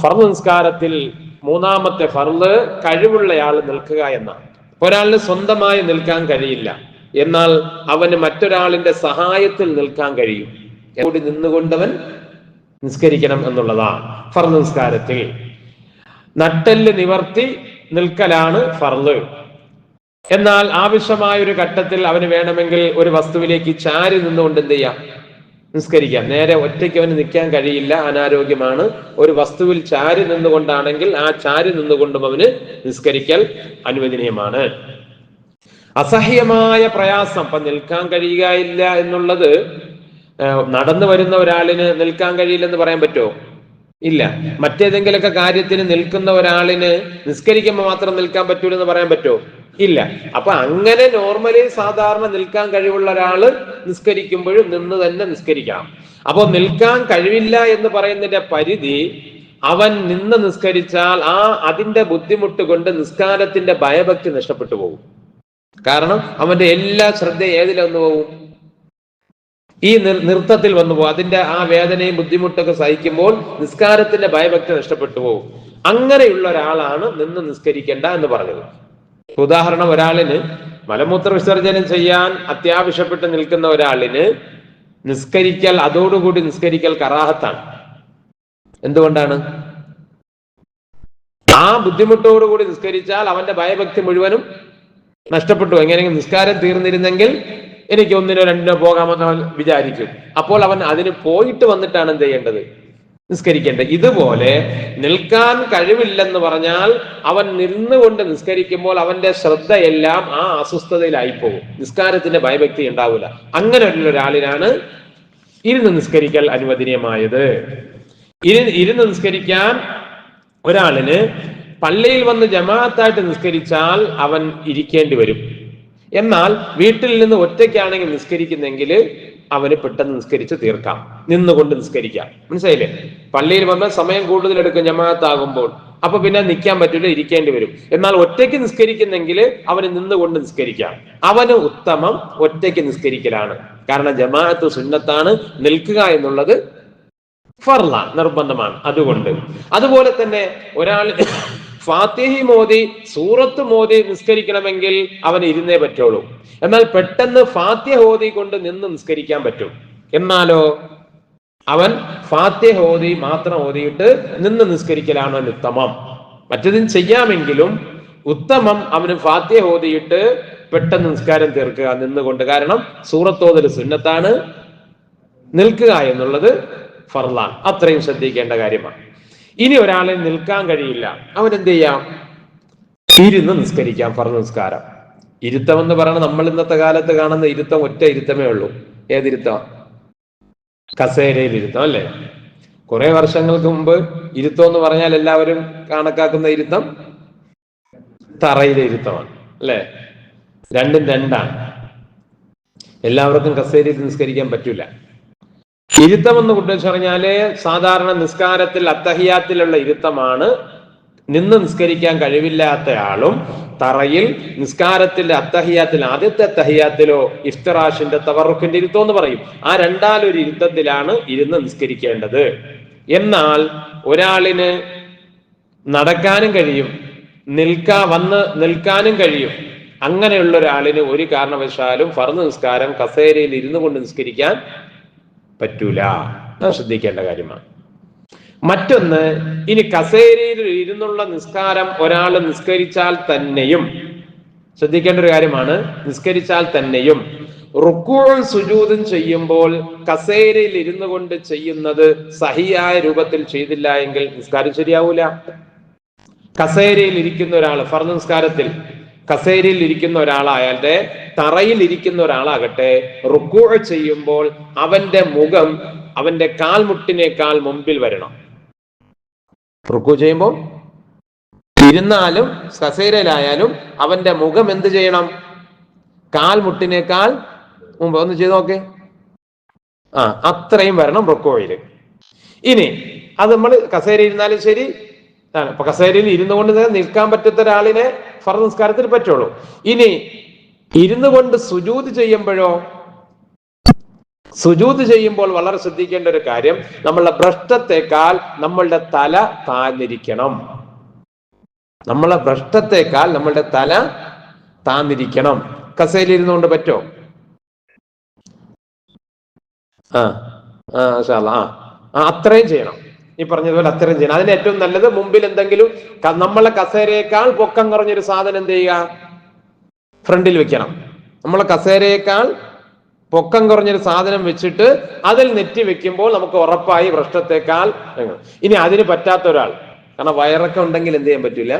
ഫർദ് നിസ്കാരത്തിൽ മൂന്നാമത്തെ ഫർദ് കഴിവുള്ളയാൾ നിൽക്കുക എന്നാണ്. ഒരാളിന് സ്വന്തമായി നിൽക്കാൻ കഴിയില്ല. എന്നാൽ അവന് മറ്റൊരാളിന്റെ സഹായത്തിൽ നിൽക്കാൻ കഴിയും. കൂടി നിന്നുകൊണ്ടവൻ നിസ്കരിക്കണം എന്നുള്ളതാണ് ഫർദ് നിസ്കാരത്തിൽ. നട്ടെല്ല് നിവർത്തി നിൽക്കലാണ് ഫർദ്. എന്നാൽ ആവശ്യമായ ഒരു ഘട്ടത്തിൽ അവന് വേണമെങ്കിൽ ഒരു വസ്തുവിലേക്ക് ചാരി നിന്നുകൊണ്ട് എന്ത് ചെയ്യാം? നിസ്കരിക്കാം. നേരെ ഒറ്റയ്ക്ക് അവന് നിൽക്കാൻ കഴിയില്ല അനാരോഗ്യമാണ്. ഒരു വസ്തുവിൽ ചാരി നിന്നുകൊണ്ടാണെങ്കിൽ ആ ചാരി നിന്നുകൊണ്ടും അവന് നിസ്കരിക്കൽ അനുവദനീയമാണ്. അസഹ്യമായ പ്രയാസം. ഇപ്പൊ നിൽക്കാൻ കഴിയുകയില്ല എന്നുള്ളത് നടന്നു വരുന്ന ഒരാളിന് നിൽക്കാൻ കഴിയില്ലെന്ന് പറയാൻ പറ്റുമോ? ഇല്ല. മറ്റേതെങ്കിലൊക്കെ കാര്യത്തിന് നിൽക്കുന്ന ഒരാളിന് നിസ്കരിക്കുമ്പോൾ മാത്രം നിൽക്കാൻ പറ്റൂലെന്ന് പറയാൻ പറ്റുമോ? ഇല്ല. അപ്പൊ അങ്ങനെ നോർമലി സാധാരണ നിൽക്കാൻ കഴിവുള്ള ഒരാൾ നിസ്കരിക്കുമ്പോഴും നിന്ന് തന്നെ നിസ്കരിക്കണം. അപ്പൊ നിൽക്കാൻ കഴിവില്ല എന്ന് പറയുന്നതിന്റെ പരിധി അവൻ നിന്ന് നിസ്കരിച്ചാൽ ആ അതിന്റെ ബുദ്ധിമുട്ട് കൊണ്ട് നിസ്കാരത്തിന്റെ ഭയഭക്തി നഷ്ടപ്പെട്ടു പോകും. കാരണം അവന്റെ എല്ലാ ശ്രദ്ധ ഏതിലൊന്നു പോകും? ഈ നൃത്തത്തിൽ വന്നു പോകും. അതിന്റെ ആ വേദനയും ബുദ്ധിമുട്ടൊക്കെ സഹിക്കുമ്പോൾ നിസ്കാരത്തിന്റെ ഭയഭക്തി നഷ്ടപ്പെട്ടു പോകും. അങ്ങനെയുള്ള ഒരാളാണ് നിന്ന് നിസ്കരിക്കേണ്ട എന്ന് പറഞ്ഞത്. ഉദാഹരണം ഒരാളിന് മലമൂത്ര വിസർജനം ചെയ്യാൻ അത്യാവശ്യപ്പെട്ട് നിൽക്കുന്ന ഒരാളിന് നിസ്കരിക്കൽ അതോടുകൂടി നിസ്കരിക്കൽ കറാഹത്താണ്. എന്തുകൊണ്ടാണ്? ആ ബുദ്ധിമുട്ടോടുകൂടി നിസ്കരിച്ചാൽ അവന്റെ ഭയഭക്തി മുഴുവനും നഷ്ടപ്പെട്ടു. എങ്ങനെയെങ്കിലും നിസ്കാരം തീർന്നിരുന്നെങ്കിൽ എനിക്ക് ഒന്നിനോ രണ്ടിനോ പോകാമെന്ന് അവൻ വിചാരിക്കും. അപ്പോൾ അവൻ അതിന് പോയിട്ട് വന്നിട്ടാണ് എന്ത് ചെയ്യേണ്ടത്? നിസ്കരിക്കേണ്ടത്. ഇതുപോലെ നിൽക്കാൻ കഴിവില്ലെന്ന് പറഞ്ഞാൽ അവൻ നിന്നുകൊണ്ട് നിസ്കരിക്കുമ്പോൾ അവന്റെ ശ്രദ്ധയെല്ലാം ആ അസ്വസ്ഥതയിലായി പോകും നിസ്കാരത്തിന്റെ ഭയഭക്തി ഉണ്ടാവില്ല. അങ്ങനെ ഒരാളിനാണ് ഇരുന്ന് നിസ്കരിക്കൽ അനുവദനീയമായത്. ഇരു- ഇരുന്ന് നിസ്കരിക്കാൻ ഒരാളിന് പള്ളിയിൽ വന്ന് ജമാഅത്തായിട്ട് നിസ്കരിച്ചാൽ അവൻ ഇരിക്കേണ്ടി വരും. എന്നാൽ വീട്ടിൽ നിന്ന് ഒറ്റയ്ക്കാണെങ്കിൽ നിസ്കരിക്കുന്നെങ്കിൽ അവന് പെട്ടെന്ന് നിസ്കരിച്ച് തീർക്കാം. നിന്നുകൊണ്ട് നിസ്കരിക്കാം. മനസ്സിലായില്ലേ? പള്ളിയിൽ വന്ന സമയം കൂടുതൽ എടുക്കും ജമാഅത്താകുമ്പോൾ. അപ്പൊ പിന്നെ നിൽക്കാൻ പറ്റില്ല ഇരിക്കേണ്ടി വരും. എന്നാൽ ഒറ്റയ്ക്ക് നിസ്കരിക്കുന്നെങ്കിൽ അവന് നിന്നുകൊണ്ട് നിസ്കരിക്കാം. അവന് ഉത്തമം ഒറ്റയ്ക്ക് നിസ്കരിക്കലാണ്. കാരണം ജമാഅത്ത് സുന്നത്താണ് നിൽക്കുക എന്നുള്ളത് ഫർല നിർബന്ധമാണ്. അതുകൊണ്ട്. അതുപോലെ തന്നെ ഒരാൾ ഫാത്തിഹി മോദി സൂറത്ത് മോദി നിസ്കരിക്കണമെങ്കിൽ അവൻ ഇരുന്നേ പറ്റുള്ളൂ. എന്നാൽ പെട്ടെന്ന് ഫാത്തിഹ ഓതി കൊണ്ട് നിന്ന് നിസ്കരിക്കാൻ പറ്റും. എന്നാലോ? അവൻ ഫാത്തിഹ ഓതി മാത്രം ഓതിയിട്ട് നിന്ന് നിസ്കരിക്കലാണ് അവൻ ഉത്തമം. മറ്റതും ചെയ്യാമെങ്കിലും ഉത്തമം അവന് ഫാത്തിഹ ഓതിയിട്ട് പെട്ടെന്ന് നിസ്കാരം തീർക്കുക നിന്നുകൊണ്ട്. കാരണം സൂറത്തോതിൽ സുന്നത്താണ് നിൽക്കുക എന്നുള്ളത് ഫർലാൻ അത്രയും ശ്രദ്ധിക്കേണ്ട കാര്യമാണ്. ഇനി ഒരാളെ നിൽക്കാൻ കഴിയില്ല. അവൻ എന്ത് ചെയ്യാം? ഇരുന്ന് നിസ്കരിക്കാം ഫർദ് നിസ്കാരം. ഇരുത്തം എന്ന് പറയുന്നത് നമ്മൾ ഇന്നത്തെ കാലത്ത് കാണുന്ന ഇരുത്തം ഒറ്റ ഇരുത്തമേ ഉള്ളൂ. ഏതിരുത്തം കസേരയിൽ ഇരുത്തം അല്ലേ? കുറെ വർഷങ്ങൾക്ക് മുമ്പ് ഇരുത്തം എന്ന് പറഞ്ഞാൽ എല്ലാവരും കണക്കാക്കുന്ന ഇരുത്തം തറയിലെ ഇരുത്തമാണ് അല്ലേ? രണ്ടും രണ്ടാണ്. എല്ലാവർക്കും കസേരയിൽ നിസ്കരിക്കാൻ പറ്റൂല. ഇരുത്തം എന്ന് കുട്ടിച്ച് പറഞ്ഞാൽ സാധാരണ നിസ്കാരത്തിൽ അത്തഹിയാത്തിലുള്ള ഇരുത്തമാണ്. നിന്ന് നിസ്കരിക്കാൻ കഴിവില്ലാത്തയാളും തറയിൽ നിസ്കാരത്തിൽ അത്തഹിയാത്തിൽ ആദ്യത്തെ അത്തഹിയാത്തിലോ ഇഫ്തറാഷിന്റെ തവറുക്കിന്റെ ഇരുത്തം എന്ന് പറയും. ആ രണ്ടാലൊരു ഇരുത്തത്തിലാണ് ഇരുന്ന് നിസ്കരിക്കേണ്ടത്. എന്നാൽ ഒരാളിന് നടക്കാനും കഴിയും നിൽക്കാ വന്ന് നിൽക്കാനും കഴിയും. അങ്ങനെയുള്ള ഒരാളിന് ഒരു കാരണവശാലും ഫർദ് നിസ്കാരം കസേരയിൽ ഇരുന്നു കൊണ്ട് നിസ്കരിക്കാൻ പറ്റൂല. അത് ശ്രദ്ധിക്കേണ്ട കാര്യമാണ്. മറ്റൊന്ന് ഇനി കസേരയിൽ ഇരുന്നുള്ള നിസ്കാരം ഒരാൾ നിസ്കരിച്ചാൽ തന്നെയും. ശ്രദ്ധിക്കേണ്ട ഒരു കാര്യമാണ് നിസ്കരിച്ചാൽ തന്നെയും. റുക്കൂഴും സുജൂതും ചെയ്യുമ്പോൾ കസേരയിൽ ഇരുന്നു കൊണ്ട് ചെയ്യുന്നത് സഹിയായ രൂപത്തിൽ ചെയ്തില്ല എങ്കിൽ നിസ്കാരം ശരിയാവൂല. കസേരയിൽ ഇരിക്കുന്ന ഒരാൾ ഫർദ് നിസ്കാരത്തിൽ കസേരയിൽ ഇരിക്കുന്ന ഒരാളായാലേ തറയിൽ ഇരിക്കുന്ന ഒരാളാകട്ടെ റുക്കൂ ചെയ്യുമ്പോൾ അവന്റെ മുഖം അവന്റെ കാൽമുട്ടിനേക്കാൾ മുമ്പിൽ വരണം. റുക്കു ചെയ്യുമ്പോൾ ഇരുന്നാലും കസേരയിലായാലും അവന്റെ മുഖം എന്ത് ചെയ്യണം? കാൽമുട്ടിനേക്കാൾ മുമ്പ് ഒന്ന് ചെയ്ത് നോക്കേ. ആ അത്രയും വരണം റുക്കോയിൽ ഇനി അത് നമ്മൾ കസേര ഇരുന്നാലും ശരി. അപ്പൊ കസേരയിൽ ഇരുന്നു കൊണ്ട് നിൽക്കാൻ പറ്റാത്ത ഒരാളിനെ ഫർദ് നിസ്കാരത്തിന് പറ്റുള്ളൂ. ഇനി ഇരുന്നു കൊണ്ട് സുജൂത് ചെയ്യുമ്പോഴോ? സുജൂത് ചെയ്യുമ്പോൾ വളരെ ശ്രദ്ധിക്കേണ്ട ഒരു കാര്യം നമ്മളുടെ ഭ്രഷ്ടത്തെക്കാൾ നമ്മളുടെ തല താന്നിരിക്കണം. നമ്മളെ ഭ്രഷ്ടത്തെക്കാൾ നമ്മളുടെ തല താന്നിരിക്കണം. കസേലിരുന്നുകൊണ്ട് പറ്റോ? ആ ആ ആ അത്രയും ചെയ്യണം. ഈ പറഞ്ഞതുപോലെ അത്രയും ചെയ്യണം. അതിന് ഏറ്റവും നല്ലത് മുമ്പിൽ എന്തെങ്കിലും നമ്മളെ കസേരയേക്കാൾ പൊക്കം കുറഞ്ഞൊരു സാധനം എന്ത് ചെയ്യുക? ഫ്രണ്ടിൽ വെക്കണം. നമ്മളെ കസേരയേക്കാൾ പൊക്കം കുറഞ്ഞൊരു സാധനം വെച്ചിട്ട് അതിൽ നെറ്റി വെക്കുമ്പോൾ നമുക്ക് ഉറപ്പായി വൃഷ്ടത്തെക്കാൾ ഇനി അതിന് പറ്റാത്ത ഒരാൾ. കാരണം വയറൊക്കെ ഉണ്ടെങ്കിൽ എന്ത് ചെയ്യാൻ പറ്റൂല?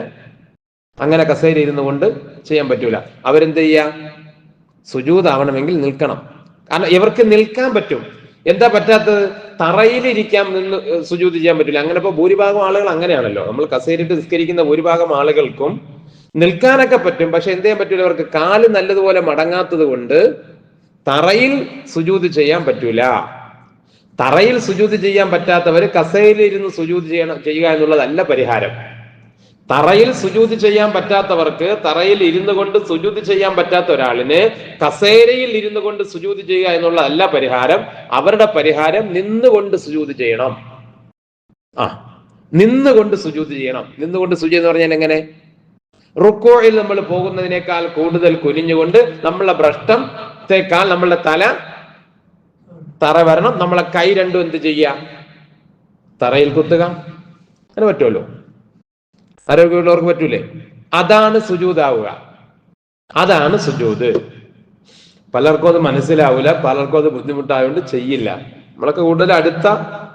അങ്ങനെ കസേര ഇരുന്നു കൊണ്ട് ചെയ്യാൻ പറ്റൂല. അവരെന്ത് ചെയ്യുക? സുജൂതാവണമെങ്കിൽ നിൽക്കണം. കാരണം ഇവർക്ക് നിൽക്കാൻ പറ്റും. എന്താ പറ്റാത്തത്? തറയിലിരിക്കാൻ നിന്ന് സുജൂത് ചെയ്യാൻ പറ്റില്ല. അങ്ങനെ ഇപ്പൊ ഭൂരിഭാഗം ആളുകൾ അങ്ങനെയാണല്ലോ. നമ്മൾ കസേരിട്ട് നിസ്കരിക്കുന്ന ഭൂരിഭാഗം ആളുകൾക്കും നിൽക്കാനൊക്കെ പറ്റും. പക്ഷെ എന്ത് ചെയ്യാൻ പറ്റൂല? അവർക്ക് കാൽ നല്ലതുപോലെ മടങ്ങാത്തത് കൊണ്ട് തറയിൽ സുജൂത് ചെയ്യാൻ പറ്റൂല. തറയിൽ സുജൂത് ചെയ്യാൻ പറ്റാത്തവര് കസേരയിലിരുന്ന് സുജൂത് ചെയ്യണം ചെയ്യുക എന്നുള്ളതല്ല പരിഹാരം. തറയിൽ സുജൂത് ചെയ്യാൻ പറ്റാത്തവർക്ക് തറയിൽ ഇരുന്നു കൊണ്ട് സുജൂത് ചെയ്യാൻ പറ്റാത്ത ഒരാളിന് കസേരയിൽ ഇരുന്നു കൊണ്ട് സുജൂത് ചെയ്യുക എന്നുള്ളതല്ല പരിഹാരം. അവരുടെ പരിഹാരം നിന്നുകൊണ്ട് സുജൂത് ചെയ്യണം. ആ നിന്നുകൊണ്ട് സുജൂത് ചെയ്യണം. നിന്നുകൊണ്ട് സുജി എന്ന് പറഞ്ഞാൽ എങ്ങനെ? റുക്കോയിൽ നമ്മൾ പോകുന്നതിനേക്കാൾ കൂടുതൽ കുനിഞ്ഞുകൊണ്ട് നമ്മളെ ഭ്രഷ്ടത്തെക്കാൾ നമ്മളുടെ തല തറ വരണം. നമ്മളെ കൈ രണ്ടും എന്ത് ചെയ്യുക? തറയിൽ കുത്തുക. അങ്ങനെ പറ്റുമല്ലോ. ആരോഗ്യമുള്ളവർക്ക് പറ്റൂലേ? അതാണ് സുജൂതാവുക. അതാണ് സുജൂത്. പലർക്കും അത് മനസ്സിലാവില്ല പലർക്കും അത് ബുദ്ധിമുട്ടായതുകൊണ്ട് ചെയ്യില്ല. നമ്മളൊക്കെ കൂടുതൽ അടുത്ത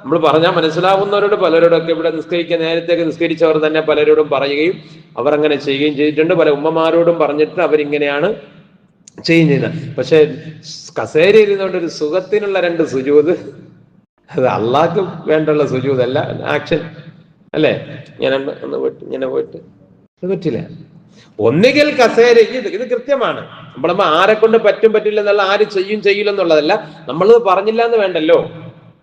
നമ്മൾ പറഞ്ഞാൽ മനസ്സിലാവുന്നവരോട് പലരോടൊക്കെ ഇവിടെ നിസ്കരിക്കാൻ നേരത്തേക്ക് നിസ്കരിച്ചവർ തന്നെ പലരോടും പറയുകയും അവർ അങ്ങനെ ചെയ്യുകയും ചെയ്തിട്ടുണ്ട്. പല ഉമ്മമാരോടും പറഞ്ഞിട്ട് അവരിങ്ങനെയാണ് ചെയ്യും ചെയ്യുന്നത്. പക്ഷെ കസേര ഇരുന്നുകൊണ്ട് ഒരു സുഖത്തിനുള്ള രണ്ട് സുജൂത് അത് അള്ളാഹ്ക്ക് വേണ്ടുള്ള സുജൂതല്ല ആക്ഷൻ. അല്ലേ? ഞാൻ ഒന്ന് പോയിട്ട് ഇങ്ങനെ പോയിട്ട്. ഇത് പറ്റില്ല. ഒന്നുകിൽ കസേര ഇത് ഇത് കൃത്യമാണ്. നമ്മളമ്മ ആരെ കൊണ്ട് പറ്റും പറ്റില്ല എന്നുള്ള ആര് ചെയ്യും ചെയ്യില്ല എന്നുള്ളതല്ല നമ്മൾ പറഞ്ഞില്ല എന്ന് വേണ്ടല്ലോ.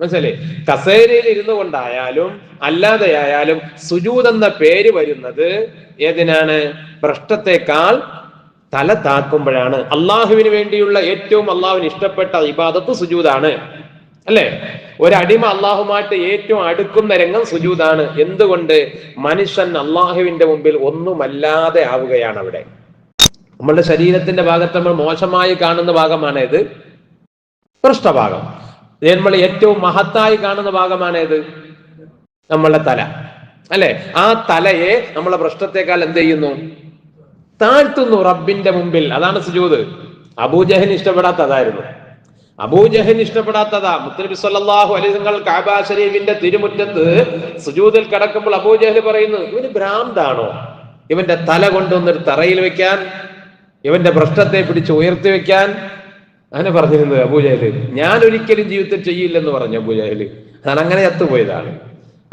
മനസ്സിലേ കസേരയിൽ ഇരുന്നു കൊണ്ടായാലും അല്ലാതെ ആയാലും സുജൂത് എന്ന പേര് വരുന്നത് ഏതിനാണ്? ഭ്രഷ്ടത്തെക്കാൾ തല താക്കുമ്പോഴാണ്. അള്ളാഹുവിന് വേണ്ടിയുള്ള ഏറ്റവും അള്ളാഹുവിന് ഇഷ്ടപ്പെട്ട ഇബാദത്ത് സുജൂതാണ്. അല്ലേ? ഒരടിമ അള്ളാഹുമായിട്ട് ഏറ്റവും അടുക്കുന്ന രംഗം സുജൂതാണ്. എന്തുകൊണ്ട്? മനുഷ്യൻ അള്ളാഹുവിന്റെ മുമ്പിൽ ഒന്നുമല്ലാതെ ആവുകയാണ് അവിടെ. നമ്മളുടെ ശരീരത്തിന്റെ ഭാഗത്ത് നമ്മൾ മോശമായി കാണുന്ന ഭാഗമാണ് ഇത് പൃഷ്ഠഭാഗം. നമ്മൾ ഏറ്റവും മഹത്തായി കാണുന്ന ഭാഗമാണ് ഇത് നമ്മളുടെ തല. അല്ലെ? ആ തലയെ നമ്മളെ പൃഷ്ഠത്തെക്കാൾ എന്ത് ചെയ്യുന്നു? താഴ്ത്തുന്നു റബ്ബിന്റെ മുമ്പിൽ. അതാണ് സുജൂത്. അബൂജഹൻ ഇഷ്ടപ്പെടാത്തതായിരുന്നു. അബൂജഹൻ ഇഷ്ടപ്പെടാത്തതാ. മുത്തനബി സല്ലല്ലാഹു അലൈഹി കാബാ ഷരീഫിന്റെ തിരുമുറ്റത്ത് സുജൂതിൽ കിടക്കുമ്പോൾ അബൂജഹൽ പറയുന്നു ഇവന് ഭ്രാന്താണോ? ഇവന്റെ തല കൊണ്ടുവന്നൊരു തറയിൽ വെക്കാൻ ഇവന്റെ ഭ്രഷ്ടത്തെ പിടിച്ച് ഉയർത്തി വെക്കാൻ. അങ്ങനെ പറഞ്ഞിരുന്നത് അബൂജഹൽ ഞാൻ ഒരിക്കലും ജീവിതത്തിൽ ചെയ്യില്ലെന്ന് പറഞ്ഞു അബൂജഹൽ ഞാൻ അങ്ങനെ ചത്തുപോയതാണ്.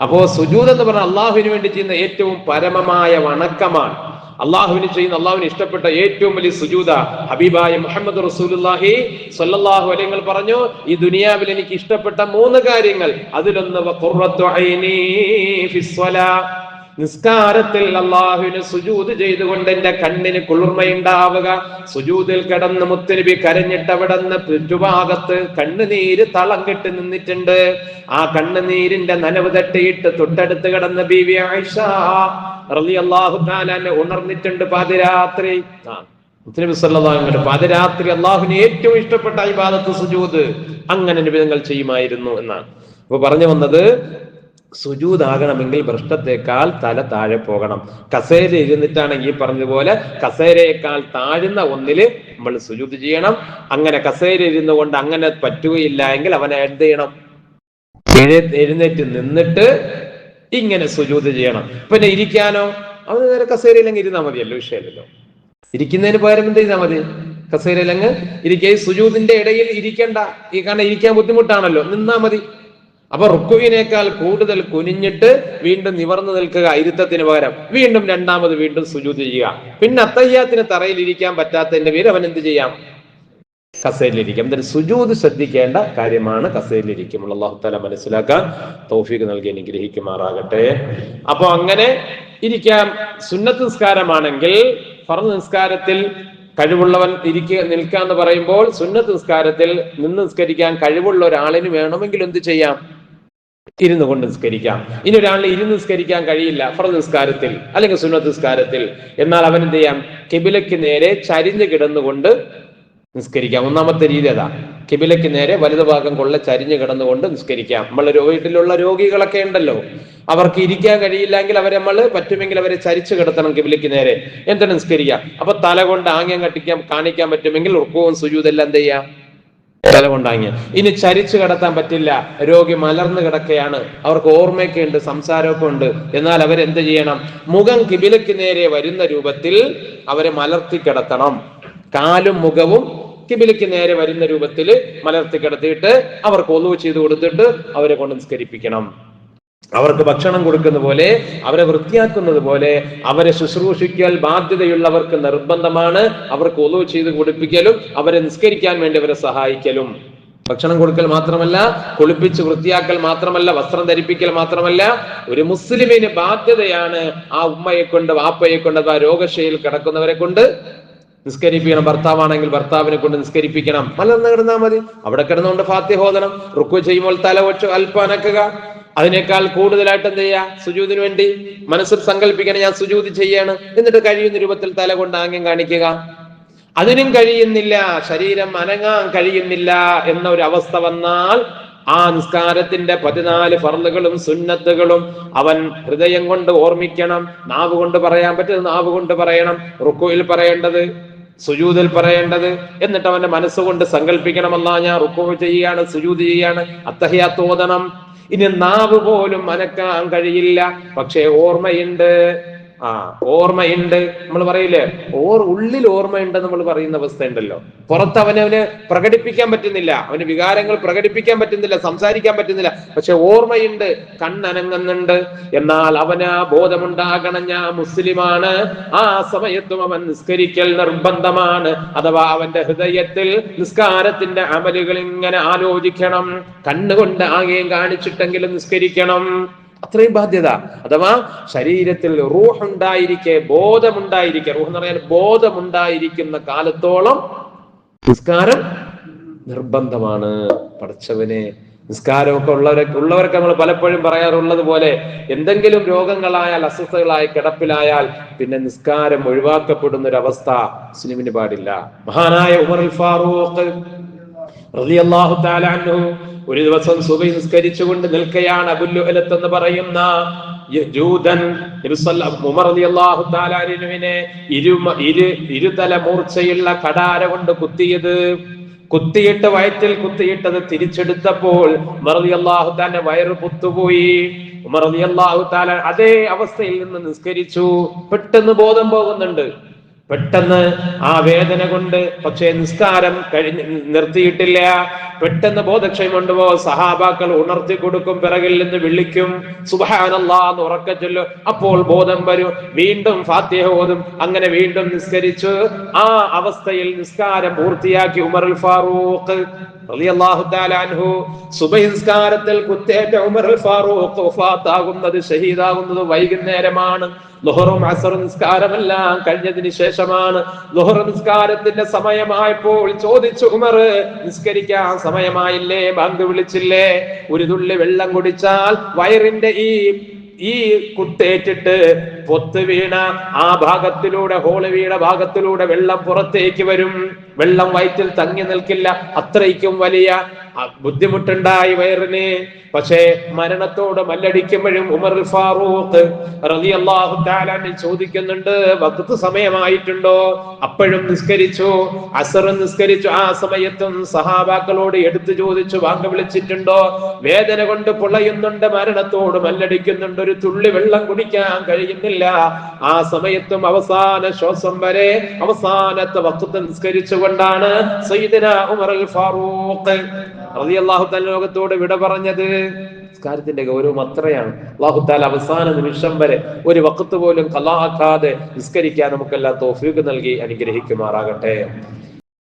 അപ്പോ സുജൂദ് എന്ന് പറഞ്ഞ അള്ളാഹുവിന് വേണ്ടി ചെയ്യുന്ന ഏറ്റവും പരമമായ വണക്കമാണ്. അള്ളാഹുവിന് ചെയ്യുന്ന അള്ളാഹുവിന് ഇഷ്ടപ്പെട്ട ഏറ്റവും വലിയ സുജൂത ഹബീബായ മുഹമ്മദ് റസൂലുള്ളാഹി സ്വല്ലല്ലാഹു അലൈഹി വസല്ലം പറഞ്ഞു ഈ ദുനിയാവിൽ എനിക്ക് ഇഷ്ടപ്പെട്ട മൂന്ന് കാര്യങ്ങൾ. അതിലൊന്ന് നിസ്കാരത്തിൽ അള്ളാഹുവിന് സുജൂത് ചെയ്തുകൊണ്ട് എന്റെ കണ്ണിന് കുളിർമയുണ്ടാവുക. സുജൂതിൽ കിടന്ന് മുത്തുനബി കരഞ്ഞിട്ട് അവിടെ നിന്ന് ചുറ്റുഭാഗത്ത് കണ്ണുനീര് തളം കെട്ടി നിന്നിട്ടുണ്ട്. ആ കണ്ണുനീരിന്റെ നനവ് തട്ടിയിട്ട് തൊട്ടടുത്ത് കിടന്ന ബീവി ആയിഷ എന്നെ ഉണർന്നിട്ടുണ്ട് പാതിരാത്രി. നബി പാതിരാത്രി അള്ളാഹുവിന് ഏറ്റവും ഇഷ്ടപ്പെട്ട ഇബാദത്ത് സുജൂദ്. അങ്ങനെ നിബിധങ്ങൾ ചെയ്യുമായിരുന്നു എന്നാണ്. അപ്പൊ പറഞ്ഞു വന്നത് സുജൂതാകണമെങ്കിൽ ഭ്രഷ്ടത്തെക്കാൾ തല താഴെ പോകണം. കസേര ഇരുന്നിട്ടാണെങ്കിൽ ഈ പറഞ്ഞതുപോലെ കസേരയേക്കാൾ താഴ്ന്ന ഒന്നിൽ നമ്മൾ സുജൂത് ചെയ്യണം. അങ്ങനെ കസേര ഇരുന്നു കൊണ്ട് അങ്ങനെ പറ്റുകയില്ല എങ്കിൽ അവനെ എന്ത് ചെയ്യണം? എഴു- എഴുന്നേറ്റ് നിന്നിട്ട് ഇങ്ങനെ സുജൂത് ചെയ്യണം. പിന്നെ ഇരിക്കാനോ? അവന് നേരെ കസേരയിലങ്ങ് ഇരുന്നാൽ മതിയല്ലോ വിഷയമല്ലോ ഇരിക്കുന്നതിന് പകരം എന്ത് ചെയ്താൽ മതി? കസേരയിലങ്ങ് ഇരിക്കുക. സുജൂതിന്റെ ഇടയിൽ ഇരിക്കണ്ട. ഈ കാരണം ഇരിക്കാൻ ബുദ്ധിമുട്ടാണല്ലോ. നിന്നാ മതി. അപ്പൊ റുക്കുവിനേക്കാൾ കൂടുതൽ കുനിഞ്ഞിട്ട് വീണ്ടും നിവർന്നു നിൽക്കുക ഇരുത്തത്തിന് പകരം. വീണ്ടും രണ്ടാമത് വീണ്ടും സുജൂത് ചെയ്യുക. പിന്നെ അത്തയ്യാത്തിന് തറയിൽ ഇരിക്കാൻ പറ്റാത്തതിന്റെ പേര് അവൻ എന്ത് ചെയ്യാം? കസേരയിലിരിക്കും. എന്തായാലും സുജൂത് ശ്രദ്ധിക്കേണ്ട കാര്യമാണ് കസേലിരിക്കും അള്ളാഹു താല മനസ്സിലാക്കാൻ തൗഫീഖ് നൽകി അനുഗ്രഹിക്കുമാറാകട്ടെ. അപ്പൊ അങ്ങനെ ഇരിക്കാം. സുന്നത്ത് നിസ്കാരമാണെങ്കിൽ പറഞ്ഞ നിസ്കാരത്തിൽ കഴിവുള്ളവൻ ഇരിക്കുക നിൽക്കുക എന്ന് പറയുമ്പോൾ സുന്നത്ത് നിസ്കാരത്തിൽ നിന്ന് നിസ്കരിക്കാൻ കഴിവുള്ള ഒരാളിന് വേണമെങ്കിൽ എന്ത് ചെയ്യാം? ഇരുന്ന് കൊണ്ട് നിസ്കരിക്കാം. ഇനി ഒരാളിന് ഇരുന്ന് നിസ്കരിക്കാൻ കഴിയില്ല ഫറ നിസ്കാരത്തിൽ അല്ലെങ്കിൽ സുന്നത്ത് നിസ്കാരത്തിൽ. എന്നാൽ അവൻ എന്ത് ചെയ്യാം? കിബിലയ്ക്ക് നേരെ ചരിഞ്ഞ് കിടന്നുകൊണ്ട് നിസ്കരിക്കാം. ഒന്നാമത്തെ രീതി അതാ. കിബിലയ്ക്ക് നേരെ വലുത് ഭാഗം കൊള്ള ചരിഞ്ഞു കിടന്നുകൊണ്ട് നിസ്കരിക്കാം. നമ്മൾ വീട്ടിലുള്ള രോഗികളൊക്കെ ഉണ്ടല്ലോ. അവർക്ക് ഇരിക്കാൻ കഴിയില്ലെങ്കിൽ അവരെ നമ്മൾ പറ്റുമെങ്കിൽ അവരെ ചരിച്ചു കിടത്തണം കിബിലയ്ക്ക് നേരെ. എന്താണ് നിസ്കരിക്കാം? അപ്പൊ തല കൊണ്ട് ആംഗ്യം കട്ടിക്കാൻ കാണിക്കാൻ പറ്റുമെങ്കിൽ ഉറക്കവും സുജൂതെല്ലാം എന്ത് ചെയ്യാം? തല ഇനി ചരിച്ചു കിടത്താൻ പറ്റില്ല. രോഗി മലർന്നു കിടക്കുകയാണ് അവർക്ക് ഓർമ്മയൊക്കെ ഉണ്ട് സംസാരമൊക്കെ ഉണ്ട് എന്നാൽ അവരെന്ത് ചെയ്യണം? മുഖം കിബിലയ്ക്ക് നേരെ വരുന്ന രൂപത്തിൽ അവരെ മലർത്തി കിടത്തണം. കാലും മുഖവും കിബിലയ്ക്ക് നേരെ വരുന്ന രൂപത്തിൽ മലർത്തി കിടത്തിയിട്ട് അവർക്ക് ഒന്നു ചെയ്ത് കൊടുത്തിട്ട് അവരെ കൊണ്ട് നിസ്കരിപ്പിക്കണം. അവർക്ക് ഭക്ഷണം കൊടുക്കുന്ന പോലെ അവരെ വൃത്തിയാക്കുന്നത് പോലെ അവരെ ശുശ്രൂഷിക്കൽ ബാധ്യതയുള്ളവർക്ക് നിർബന്ധമാണ്. അവർക്ക് ഒതുവ് ചെയ്ത് കൊടുപ്പിക്കലും അവരെ നിസ്കരിക്കാൻ വേണ്ടി അവരെ സഹായിക്കലും. ഭക്ഷണം കൊടുക്കൽ മാത്രമല്ല കുളിപ്പിച്ച് വൃത്തിയാക്കൽ മാത്രമല്ല വസ്ത്രം ധരിപ്പിക്കൽ മാത്രമല്ല ഒരു മുസ്ലിമിന് ബാധ്യതയാണ് ആ ഉമ്മയെ കൊണ്ട് വാപ്പയെ കൊണ്ട് അഥവാ രോഗശയിൽ കിടക്കുന്നവരെ കൊണ്ട് നിസ്കരിപ്പിക്കണം. ഭർത്താവാണെങ്കിൽ ഭർത്താവിനെ കൊണ്ട് നിസ്കരിപ്പിക്കണം. മലർന്ന് കിടന്നാൽ മതി. അവിടെ കിടന്നുകൊണ്ട് ഫാത്യഹോദനം റുക്കു ചെയ്യുമ്പോൾ തല വെച്ച് അല്പനക്കുക അതിനേക്കാൾ കൂടുതലായിട്ട് എന്ത് ചെയ്യാ സുജൂതിന് വേണ്ടി മനസ്സിൽ സങ്കല്പിക്കണം ഞാൻ സുജൂതി ചെയ്യാണ്. എന്നിട്ട് കഴിയുന്ന രൂപത്തിൽ തല കൊണ്ട് ആംഗ്യം കാണിക്കുക. അതിനും കഴിയുന്നില്ല. ശരീരം അനങ്ങാൻ കഴിയുന്നില്ല എന്ന ഒരു അവസ്ഥ വന്നാൽ ആ നിസ്കാരത്തിന്റെ പതിനാല് ഫർളുകളും സുന്നത്തുകളും അവൻ ഹൃദയം കൊണ്ട് ഓർമ്മിക്കണം. നാവ് കൊണ്ട് പറയാൻ പറ്റുന്നത് നാവ് കൊണ്ട് പറയണം. റുക്കുവിൽ പറയേണ്ടത് സുജൂതിൽ പറയേണ്ടത്. എന്നിട്ട് അവന്റെ മനസ്സുകൊണ്ട് സങ്കല്പിക്കണമല്ല ഞാൻ റുക്കോ ചെയ്യാണ് സുജൂത് ചെയ്യാണ്. അത്തഹ്യാത്ത് ഓതണം. ഇനി നാവ് പോലും അനക്കാൻ കഴിയില്ല. പക്ഷേ ഓർമ്മയുണ്ട്. ആ ഓർമ്മയുണ്ട് നമ്മൾ പറയില്ലേ? ഓർ ഉള്ളിൽ ഓർമ്മയുണ്ട് നമ്മൾ പറയുന്ന അവസ്ഥ ഉണ്ടല്ലോ പുറത്ത് അവനവന് പ്രകടിപ്പിക്കാൻ പറ്റുന്നില്ല. അവന് വികാരങ്ങൾ പ്രകടിപ്പിക്കാൻ പറ്റുന്നില്ല സംസാരിക്കാൻ പറ്റുന്നില്ല. പക്ഷെ ഓർമ്മയുണ്ട് കണ്ണനങ്ങുന്നുണ്ട്. എന്നാൽ അവന് ആ ബോധമുണ്ടാകണം ഞാൻ മുസ്ലിമാണ്. ആ സമയത്തും അവൻ നിസ്കരിക്കൽ നിർബന്ധമാണ്. അഥവാ അവന്റെ ഹൃദയത്തിൽ നിസ്കാരത്തിന്റെ അമലുകൾ ഇങ്ങനെ ആലോചിക്കണം. കണ്ണുകൊണ്ട് ആകെയും കാണിച്ചിട്ടെങ്കിലും നിസ്കരിക്കണം. അത്രയും ബാധ്യത. അഥവാ ശരീരത്തിൽ റൂഹ് ഉണ്ടായിരിക്കെ ബോധമുണ്ടായിരിക്കെ റൂഹ് എന്ന് പറഞ്ഞാൽ ബോധമുണ്ടായിരിക്കുന്ന കാലത്തോളം നിസ്കാരം നിർബന്ധമാണ്. പഠിച്ചവനെ നിസ്കാരമൊക്കെ ഉള്ളവരൊക്കെ ഉള്ളവരൊക്കെ നമ്മൾ പലപ്പോഴും പറയാറുള്ളത് പോലെ എന്തെങ്കിലും രോഗങ്ങളായാൽ അസ്വസ്ഥകളായ കിടപ്പിലായാൽ പിന്നെ നിസ്കാരം ഒഴിവാക്കപ്പെടുന്ന ഒരു അവസ്ഥ മുസ്ലിമിന് പാടില്ല. മഹാനായ ഉമർ ഫാറൂഖ് റളിയല്ലാഹു തആല അൻഹു ഒരു ദിവസം സുബൈ നിസ്കരിച്ചുകൊണ്ട് നിൽക്കുകയാണ് അബുല്ലുഅലത്ത് എന്ന് പറയുന്ന ഇരു ഇരുതല മൂർച്ചയുള്ള കടാര കൊണ്ട് കുത്തിയത്. കുത്തിയിട്ട് വയറ്റിൽ കുത്തിയിട്ടത് തിരിച്ചെടുത്തപ്പോൾ ഉമർ റളിയല്ലാഹു തആല വയറ് പുത്തുപോയി. ഉമർ റളിയല്ലാഹു തആല അതേ അവസ്ഥയിൽ നിന്ന് നിസ്കരിച്ചു. പെട്ടെന്ന് ബോധം പോകുന്നുണ്ട്. പെട്ടെന്ന് ആ വേദന കൊണ്ട് പക്ഷേ നിസ്കാരം കഴിഞ്ഞ് നിർത്തിയിട്ടില്ല. പെട്ടെന്ന് ബോധക്ഷയം കൊണ്ടുപോ സഹാബാക്കൾ ഉണർത്തി കൊടുക്കും പിറകിൽ നിന്ന് വിളിക്കും. സുബാനല്ലാന്ന് ഉറക്ക ചൊല്ലും. അപ്പോൾ ബോധം വരും. വീണ്ടും ഫാത്തിഹ ഓതും. അങ്ങനെ വീണ്ടും നിസ്കരിച്ചു ആ അവസ്ഥയിൽ നിസ്കാരം പൂർത്തിയാക്കി ഉമർ ഫാറൂഖ് റളിയല്ലാഹു തആല അൻഹു സുബഹി നിസ്കാരത്തിൽ കുത്തേറ്റ ഉമർ ഫാറൂഖ് വഫാത്താകുന്നത് ഷഹീദാകുന്നത് വൈകുന്നേരമാണ്. ലുഹറും അസറും നിസ്കാരമെല്ലാം കഴിഞ്ഞതിന് ശേഷമാണ്. ലുഹർ നിസ്കാരത്തിന്റെ സമയമായപ്പോൾ ചോദിച്ചു ഉമർ നിസ്കരിക്കാൻ സമയമായില്ലേ? ബാങ്ക് വിളിച്ചില്ലേ? ഒരു തുള്ളി വെള്ളം കുടിച്ചാൽ വയറിന്റെ ഈ ഈ കുത്തേറ്റിട്ട് പൊത്ത് വീണ ആ ഭാഗത്തിലൂടെ ഹോൾ വീണ ഭാഗത്തിലൂടെ വെള്ളം പുറത്തേക്ക് വരും. വെള്ളം വയറ്റിൽ തങ്ങി നിൽക്കില്ല. അത്രയ്ക്കും വലിയ ബുദ്ധിമുട്ടുണ്ടായി വയറിന്. പക്ഷേ മരണത്തോട് മല്ലടിക്കുമ്പോഴും ഉമർ ഫാറൂഖ് റളിയല്ലാഹു തആല ചോദിക്കുന്നുണ്ട് വഖത്ത് സമയമായിട്ടുണ്ടോ? അപ്പോഴും നിസ്കരിച്ചു. അസർ നിസ്കരിച്ചു. ആ സമയത്തും സഹാബാക്കളോട് എടുത്തു ചോദിച്ചു വാങ്ങ വിളിച്ചിട്ടുണ്ടോ? വേദന കൊണ്ട് പൊളയുന്നുണ്ട് മരണത്തോട് മല്ലടിക്കുന്നുണ്ട്. ഒരു തുള്ളി വെള്ളം കുടിക്കാൻ കഴിയുന്നില്ല. ആ സമയത്തും അവസാന ശ്വാസം വരെ അവസാനത്തെ വഖത്ത് നിസ്കരിച്ചുകൊണ്ടാണ് സയ്യിദന ഉമർ ഫാറൂഖ് റളിയല്ലാഹു തആല ലോകത്തോട് വിട പറഞ്ഞത് നിസ്കാരത്തിന്റെ ഗൗരവം അത്രയാണ്. അള്ളാഹു താല അവസാന നിമിഷം വരെ ഒരു വക്കത്ത് പോലും കലാഹാക്കാതെ നിസ്കരിക്കാൻ നമുക്കെല്ലാം തോഫീക്ക് നൽകി അനുഗ്രഹിക്കുമാറാകട്ടെ.